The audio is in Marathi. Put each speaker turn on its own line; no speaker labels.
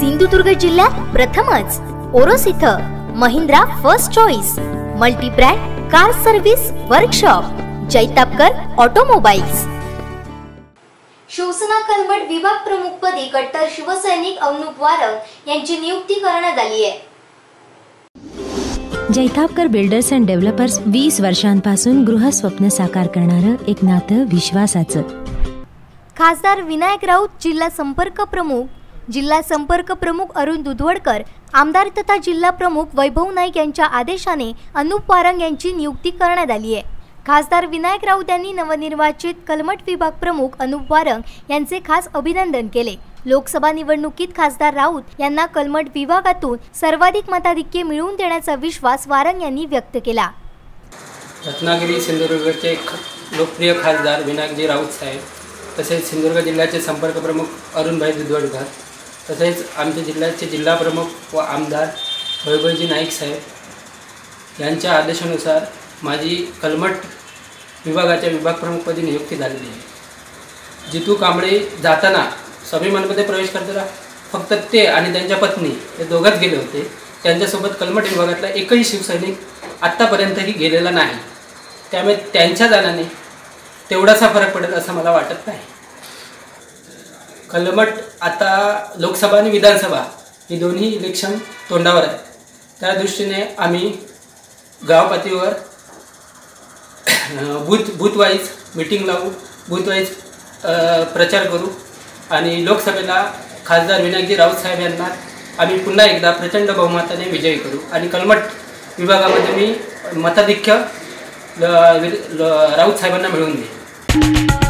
सिंधुदुर्ग जिल्ह्यात प्रथमच. ओरोस इथं Mahindra first choice multi brand car service workshop Jaitapkar automobiles. Shivsena Kalmath विभाग प्रमुखपदी कट्टर शिवसैनिक अवनुप वारक यांची नियुक्ती करण्यात आली आहे.
जैतापकर बिल्डर्स अँड डेव्हलपर्स वीस वर्षांपासून गृहस्वप्न साकार करणारं एक नातं विश्वासाचं.
खासदार विनायक राऊत जिल्हा संपर्क प्रमुख जिल्हा संपर्क प्रमुख अरुण दुधवडकर आमदार तथा जिल्हा प्रमुख वैभव नाईक यांच्या आदेशाने अनुप वारंग यांची नियुक्ती करण्यात आली आहे. खासदार विनायक राऊत यांनी नवनिर्वाचित कलमट विभाग प्रमुख अनुप वारंग यांचे खास अभिनंदन केले. लोकसभा निवडणुकीत खासदार राऊत यांना कलमट विभागातून सर्वाधिक मताधिक्य मिळवून देण्याचा विश्वास वारंग यांनी व्यक्त केला.
रत्नागिरी सिंधुदुर्गचे लोकप्रिय खासदार विनायकजी राऊत साहेब तसेच सिंधुदुर्ग जिल्ह्याचे संपर्क प्रमुख अरुणभाई दुधवडकर तसेच आमच्या जिल्ह्याचे जिल्हाप्रमुख व आमदार वैभवजी नाईक साहेब यांच्या आदेशानुसार माझी कलमट विभागाच्या विभाग प्रमुखपदी नियुक्ती झालेली आहे. जितू कांबळे जाताना स्वाभिमानमध्ये प्रवेश करताना फक्त ते आणि त्यांच्या पत्नी हे दोघंच गेले होते. त्यांच्यासोबत कलमट विभागातला एकही शिवसैनिक आत्तापर्यंतही गेलेला नाही. त्यामुळे त्यांच्या जाण्याने तेवढासा फरक पडेल असं मला वाटत नाही. कलमट आता लोकसभा आणि विधानसभा ही दोन्ही इलेक्शन तोंडावर आहे. त्या दृष्टीने आम्ही गावपातळीवर बूथ बूथवाईज मीटिंग लावू बूथवाईज प्रचार करू आणि लोकसभेला खासदार विनायकजी राऊत साहेब यांना आम्ही पुन्हा एकदा प्रचंड बहुमताने विजयी करू आणि कलमट विभागामध्ये मी मताधिक्य राऊत साहेबांना मिळवून देईन.